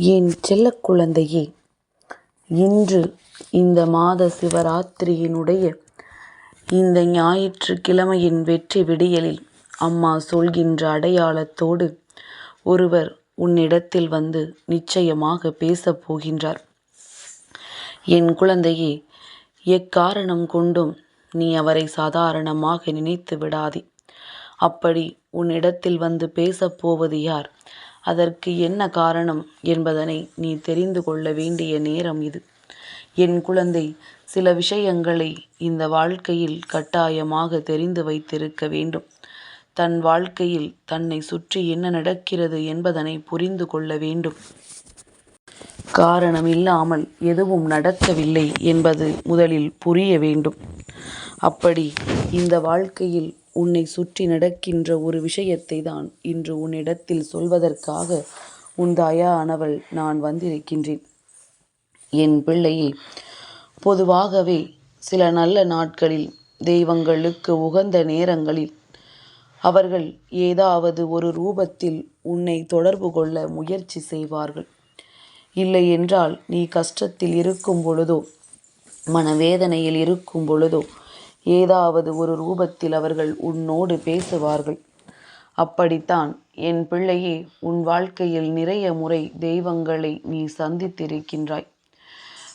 என் செல்ல குழந்தையே இன்று இந்த மாத சிவராத்திரியினுடைய இந்த ஞாயிற்றுக்கிழமையின் வெற்றி விடியலில் அம்மா சொல்கின்ற அடையாளத்தோடு ஒருவர் உன்னிடத்தில் வந்து நிச்சயமாக பேசப் போகின்றார். என் குழந்தையே எக்காரணம் கொண்டும் நீ அவரை சாதாரணமாக நினைத்து விடாதே. அப்படி உன்னிடத்தில் வந்து பேசப் போவது யார்? அதற்கு என்ன காரணம் என்பதனை நீ தெரிந்து கொள்ள வேண்டிய நேரம் இது. என் குழந்தை சில விஷயங்களை இந்த வாழ்க்கையில் கட்டாயமாக தெரிந்து வைத்திருக்க வேண்டும். தன் வாழ்க்கையில் தன்னை சுற்றி என்ன நடக்கிறது என்பதனை புரிந்து கொள்ள வேண்டும். காரணம் இல்லாமல் எதுவும் நடக்கவில்லை என்பது முதலில் புரிய வேண்டும். அப்படி இந்த வாழ்க்கையில் உன்னை சுற்றி நடக்கின்ற ஒரு விஷயத்தை தான் இன்று உன்னிடத்தில் சொல்வதற்காக உன் தாயானவள் நான் வந்திருக்கின்றேன். என் பிள்ளையே பொதுவாகவே சில நல்ல நாட்களில் தெய்வங்களுக்கு உகந்த நேரங்களில் அவர்கள் ஏதாவது ஒரு ரூபத்தில் உன்னை தொடர்பு கொள்ள முயற்சி செய்வார்கள். இல்லை என்றால் நீ கஷ்டத்தில் இருக்கும் பொழுதோ மனவேதனையில் இருக்கும் பொழுதோ ஏதாவது ஒரு ரூபத்தில் அவர்கள் உன்னோடு பேசுவார்கள். அப்படித்தான் என் பிள்ளையே உன் வாழ்க்கையில் நிறைய முறை தெய்வங்களை நீ சந்தித்திருக்கின்றாய்.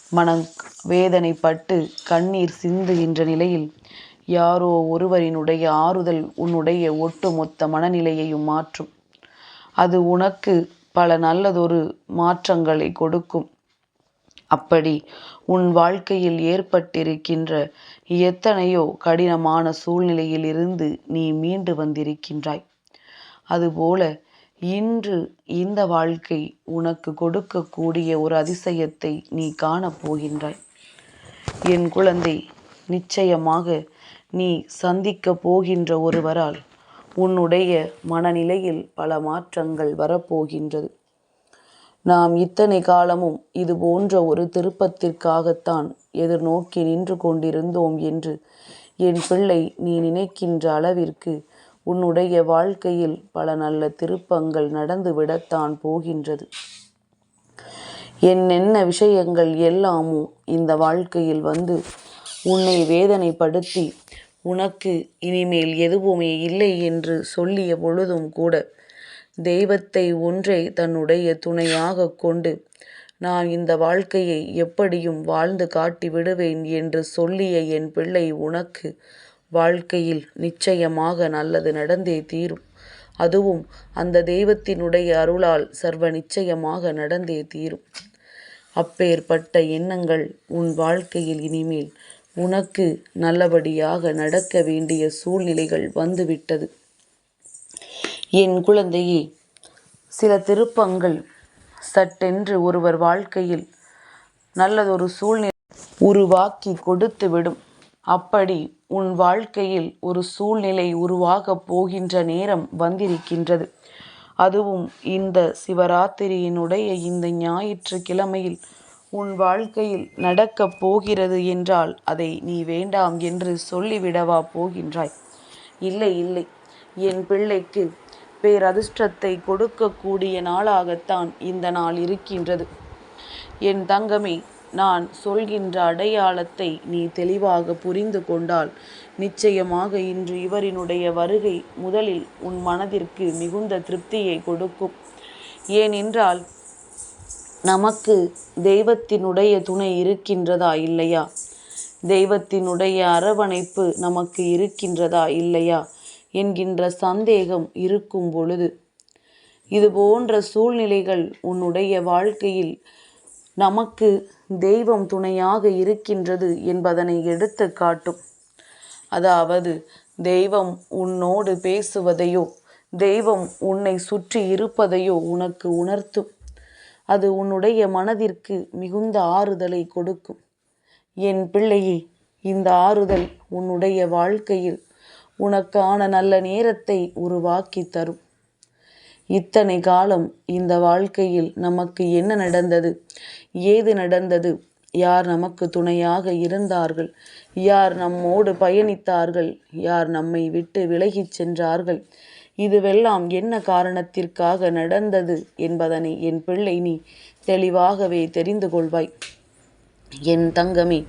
மனம் வேதனைப்பட்டு கண்ணீர் சிந்துகின்ற நிலையில் யாரோ ஒருவரினுடைய ஆறுதல் உன்னுடைய ஒட்டுமொத்த மனநிலையையும் மாற்றும். அது உனக்கு பல நல்லதொரு மாற்றங்களை கொடுக்கும். அப்படி உன் வாழ்க்கையில் ஏற்பட்டிருக்கின்ற எத்தனையோ கடினமான சூழ்நிலையில் இருந்து நீ மீண்டு வந்திருக்கின்றாய். அதுபோல இன்று இந்த வாழ்க்கை உனக்கு கொடுக்கக்கூடிய ஒரு அதிசயத்தை நீ காணப்போகின்றாய் என் குழந்தை நிச்சயமாக நீ சந்திக்க போகின்ற ஒருவரால் உன்னுடைய மனநிலையில் பல மாற்றங்கள் வரப்போகின்றது. நாம் இத்தனை காலமும் இது போன்ற ஒரு திருப்பத்திற்காகத்தான் எதிர்நோக்கி நின்று கொண்டிருந்தோம் என்று என் பிள்ளை நீ நினைக்கின்ற அளவிற்கு உன்னுடைய வாழ்க்கையில் பல நல்ல திருப்பங்கள் நடந்துவிடத்தான் போகின்றது. என்னென்ன விஷயங்கள் எல்லாமும் இந்த வாழ்க்கையில் வந்து உன்னை வேதனைப்படுத்தி உனக்கு இனிமேல் எதுவுமே இல்லை என்று சொல்லிய பொழுதும் கூட தெய்வத்தை ஒன்றே தன்னுடைய துணையாக கொண்டு நான் இந்த வாழ்க்கையை எப்படியும் வாழ்ந்து காட்டி விடுவேன் என்று சொல்லிய என் பிள்ளை உனக்கு வாழ்க்கையில் நிச்சயமாக நல்லது நடந்தே தீரும். அதுவும் அந்த தெய்வத்தினுடைய அருளால் சர்வ நிச்சயமாக நடந்தே தீரும். அப்பேற்பட்ட எண்ணங்கள் உன் வாழ்க்கையில் இனிமேல் உனக்கு நல்லபடியாக நடக்க வேண்டிய சூழ்நிலைகள் வந்துவிட்டது. என் குழந்தையே சில திருப்பங்கள் சட்டென்று ஒருவர் வாழ்க்கையில் நல்லதொரு சூழ்நிலை உருவாக்கி கொடுத்து விடும் அப்படி உன் வாழ்க்கையில் ஒரு சூழ்நிலை உருவாகப் போகின்ற நேரம் வந்திருக்கின்றது. அதுவும் இந்த சிவராத்திரியினுடைய இந்த ஞாயிற்று கிழமையில் உன் வாழ்க்கையில் நடக்கப் போகிறது என்றால் அதை நீ வேண்டாம் என்று சொல்லிவிடவா போகின்றாய். இல்லை இல்லை என் பிள்ளைக்கு பேரதிர்ஷ்டத்தை கொடுக்கக்கூடிய நாளாகத்தான் இந்த நாள் இருக்கின்றது. என் தங்கமே நான் சொல்கின்ற அடையாளத்தை நீ தெளிவாக புரிந்து கொண்டால் நிச்சயமாக இன்று இவரினுடைய வருகை முதலில் உன் மனதிற்கு மிகுந்த திருப்தியை கொடுக்கும். ஏனென்றால் நமக்கு தெய்வத்தினுடைய துணை இருக்கின்றதா இல்லையா? தெய்வத்தினுடைய அரவணைப்பு நமக்கு இருக்கின்றதா இல்லையா? என்கின்ற சந்தேகம் இருக்கும் பொழுது இது போன்ற சூழ்நிலைகள் உன்னுடைய வாழ்க்கையில் நமக்கு தெய்வம் துணையாக இருக்கின்றது என்பதனை எடுத்து காட்டும். அதாவது தெய்வம் உன்னோடு பேசுவதையோ தெய்வம் உன்னை சுற்றி இருப்பதையோ உனக்கு உணர்த்தும். அது உன்னுடைய மனதிற்கு மிகுந்த ஆறுதலை கொடுக்கும். என் பிள்ளையே இந்த ஆறுதல் உன்னுடைய வாழ்க்கையில் உனக்கான நல்ல நேரத்தை உருவாக்கி தரும். இத்தனை காலம் இந்த வாழ்க்கையில் நமக்கு என்ன நடந்தது? ஏது நடந்தது? யார் நமக்கு துணையாக இருந்தார்கள்? யார் நம்மோடு பயணித்தார்கள்? யார் நம்மை விட்டு விலகிச் சென்றார்கள்? இதுவெல்லாம் என்ன காரணத்திற்காக நடந்தது என்பதனை என் பிள்ளை நீ தெளிவாகவே தெரிந்து கொள்வாய். என் தங்கமே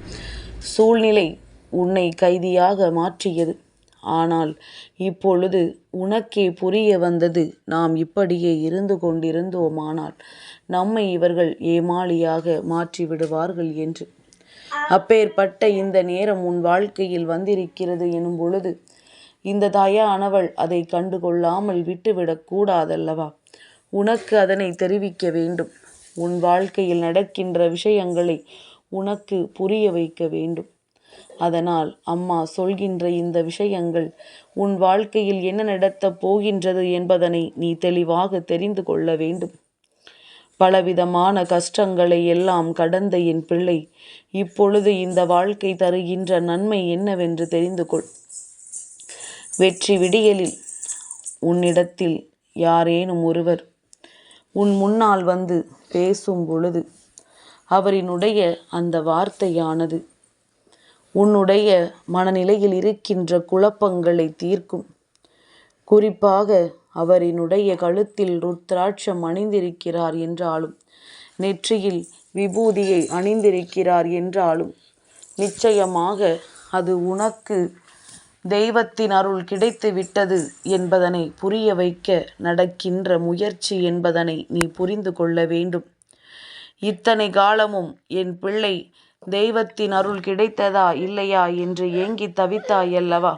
சூழ்நிலை உன்னை கைதியாக மாற்றியது. ஆனால் இப்பொழுது உனக்கே புரிய வந்தது நாம் இப்படியே இருந்து கொண்டிருந்தோமானால் நம்மை இவர்கள் ஏமாளியாக மாற்றி விடுவார்கள் என்று. அப்பேற்பட்ட இந்த நேரம் உன் வாழ்க்கையில் வந்திருக்கிறது எனும் பொழுது இந்த தாயானவள் அதை கண்டுகொள்ளாமல் விட்டுவிடக் கூடாதல்லவா? உனக்கு அதனை தெரிவிக்க வேண்டும். உன் வாழ்க்கையில் நடக்கின்ற விஷயங்களை உனக்கு புரிய வைக்க வேண்டும். அதனால் அம்மா சொல்கின்ற இந்த விஷயங்கள் உன் வாழ்க்கையில் என்ன நடத்தப் போகின்றது என்பதனை நீ தெளிவாக தெரிந்து கொள்ள வேண்டும். பலவிதமான கஷ்டங்களை எல்லாம் கடந்த என் பிள்ளை. இப்பொழுது இந்த வாழ்க்கை தருகின்ற நன்மை என்னவென்று தெரிந்து கொள். வெற்றி விடியலில் உன்னிடத்தில் யாரேனும் ஒருவர் உன் முன்னால் வந்து பேசும் பொழுது அவரினுடைய அந்த வார்த்தையானது உன்னுடைய மனநிலையில் இருக்கின்ற குழப்பங்களை தீர்க்கும். குறிப்பாக அவரினுடைய கழுத்தில் ருத்ராட்சம் அணிந்திருக்கிறார் என்றாலும் நெற்றியில் விபூதியை அணிந்திருக்கிறார் என்றாலும் நிச்சயமாக அது உனக்கு தெய்வத்தின் அருள் கிடைத்து விட்டது என்பதனை புரிய வைக்க நடக்கின்ற முயற்சி என்பதனை நீ புரிந்து கொள்ள வேண்டும். இத்தனை காலமும் என் பிள்ளை தெய்வத்தின் அருள் கிடைத்ததா இல்லையா என்று ஏங்கி தவித்தாயல்லவா?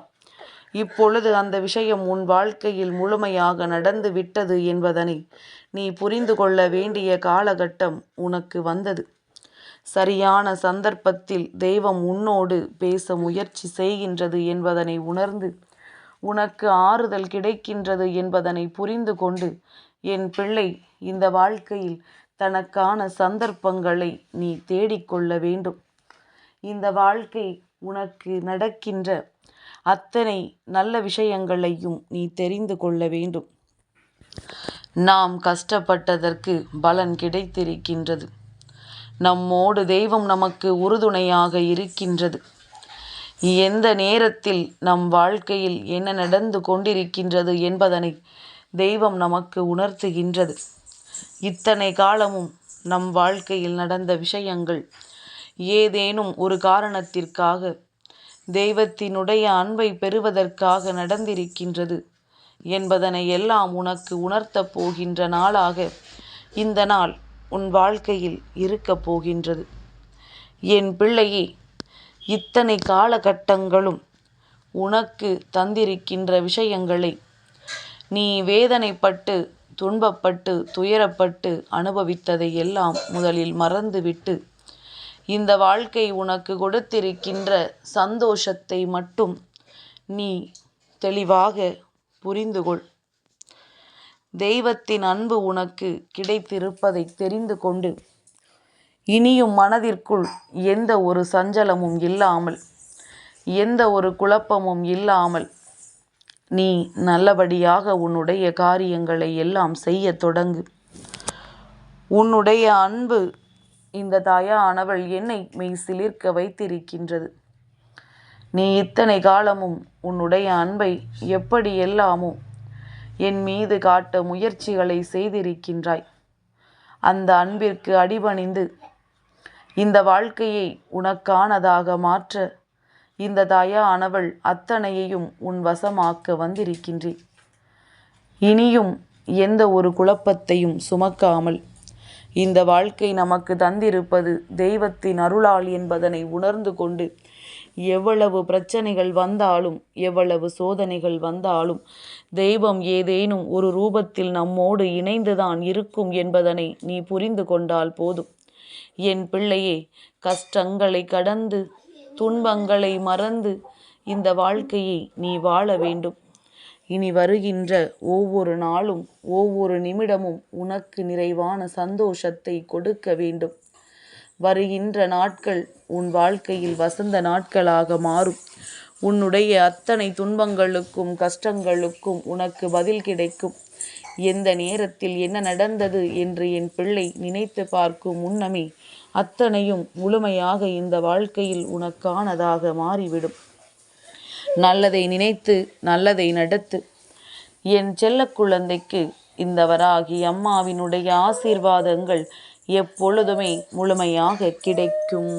இப்பொழுது அந்த விஷயம் உன் வாழ்க்கையில் முழுமையாக நடந்து விட்டது என்பதனை நீ புரிந்து கொள்ள வேண்டிய காலகட்டம் உனக்கு வந்தது. சரியான சந்தர்ப்பத்தில் தெய்வம் உன்னோடு பேச முயற்சி செய்கின்றது என்பதனை உணர்ந்து உனக்கு ஆறுதல் கிடைக்கின்றது என்பதனை புரிந்து கொண்டு என் பிள்ளை இந்த வாழ்க்கையில் தனக்கான சந்தர்ப்பங்களை நீ தேடிக்கொள்ள வேண்டும். இந்த வாழ்க்கை உனக்கு நடக்கின்ற அத்தனை நல்ல விஷயங்களையும் நீ தெரிந்து கொள்ள வேண்டும். நாம் கஷ்டப்பட்டதற்கு பலன் கிடைத்திருக்கின்றது. நம்மோடு தெய்வம் நமக்கு உறுதுணையாக இருக்கின்றது. எந்த நேரத்தில் நம் வாழ்க்கையில் என்ன நடந்து கொண்டிருக்கின்றது என்பதனை தெய்வம் நமக்கு உணர்த்துகின்றது. இத்தனை காலமும் நம் வாழ்க்கையில் நடந்த விஷயங்கள் ஏதேனும் ஒரு காரணத்திற்காக தெய்வத்தினுடைய அன்பை பெறுவதற்காக நடந்திருக்கின்றது என்பதனை எல்லாம் உனக்கு உணர்த்தப் போகின்ற நாளாக இந்த நாள் உன் வாழ்க்கையில் இருக்கப் போகின்றது. என் பிள்ளையே இத்தனை காலகட்டங்களும் உனக்கு தந்திருக்கின்ற விஷயங்களை நீ வேதனைப்பட்டு துன்பப்பட்டு துயரப்பட்டு அனுபவித்ததை எல்லாம் முதலில் மறந்துவிட்டு இந்த வாழ்க்கை உனக்கு கொடுத்திருக்கின்ற சந்தோஷத்தை மட்டும் நீ தெளிவாக புரிந்துகொள். தெய்வத்தின் அன்பு உனக்கு கிடைத்திருப்பதை தெரிந்து கொண்டு இனியும் மனதிற்குள் எந்த ஒரு சஞ்சலமும் இல்லாமல் எந்த ஒரு குழப்பமும் இல்லாமல் நீ நல்லபடியாக உன்னுடைய காரியங்களை எல்லாம் செய்ய தொடங்கு. உன்னுடைய அன்பு இந்த தாயானவள் என்னை மெய் சிலிர்க்க வைத்திருக்கின்றது. நீ இத்தனை காலமும் உன்னுடைய அன்பை எப்படி எல்லாமோ என் மீது காட்ட முயற்சிகளை செய்திருக்கின்றாய். அந்த அன்பிற்கு அடிபணிந்து இந்த வாழ்க்கையை உனக்கானதாக மாற்ற இந்த தாயானவள் அத்தனையையும் உன் வசமாக்க வந்திருக்கின்றேன் இனியும் எந்த ஒரு குழப்பத்தையும் சுமக்காமல் இந்த வாழ்க்கை நமக்கு தந்திருப்பது தெய்வத்தின் அருளால் என்பதனை உணர்ந்து கொண்டு எவ்வளவு பிரச்சனைகள் வந்தாலும் எவ்வளவு சோதனைகள் வந்தாலும் தெய்வம் ஏதேனும் ஒரு ரூபத்தில் நம்மோடு இணைந்துதான் இருக்கும் என்பதனை நீ புரிந்து கொண்டால் போதும். என் பிள்ளையே கஷ்டங்களை கடந்து துன்பங்களை மறந்து இந்த வாழ்க்கையை நீ வாழ வேண்டும். இனி வருகின்ற ஒவ்வொரு நாளும் ஒவ்வொரு நிமிடமும் உனக்கு நிறைவான சந்தோஷத்தை கொடுக்க வேண்டும். வருகின்ற நாட்கள் உன் வாழ்க்கையில் வசந்த நாட்களாக மாறும். உன்னுடைய அத்தனை துன்பங்களுக்கும் கஷ்டங்களுக்கும் உனக்கு பதில் கிடைக்கும். எந்த நேரத்தில் என்ன நடந்தது என்று என் பிள்ளை நினைத்து பார்க்கும் முன்னமே அத்தனையும் முழுமையாக இந்த வாழ்க்கையில் உனக்கானதாக மாறிவிடும். நல்லதை நினைத்து நல்லதை நடத்து. என் செல்ல குழந்தைக்கு இந்த வராகி அம்மாவினுடைய ஆசீர்வாதங்கள் எப்பொழுதுமே முழுமையாக கிடைக்கும்.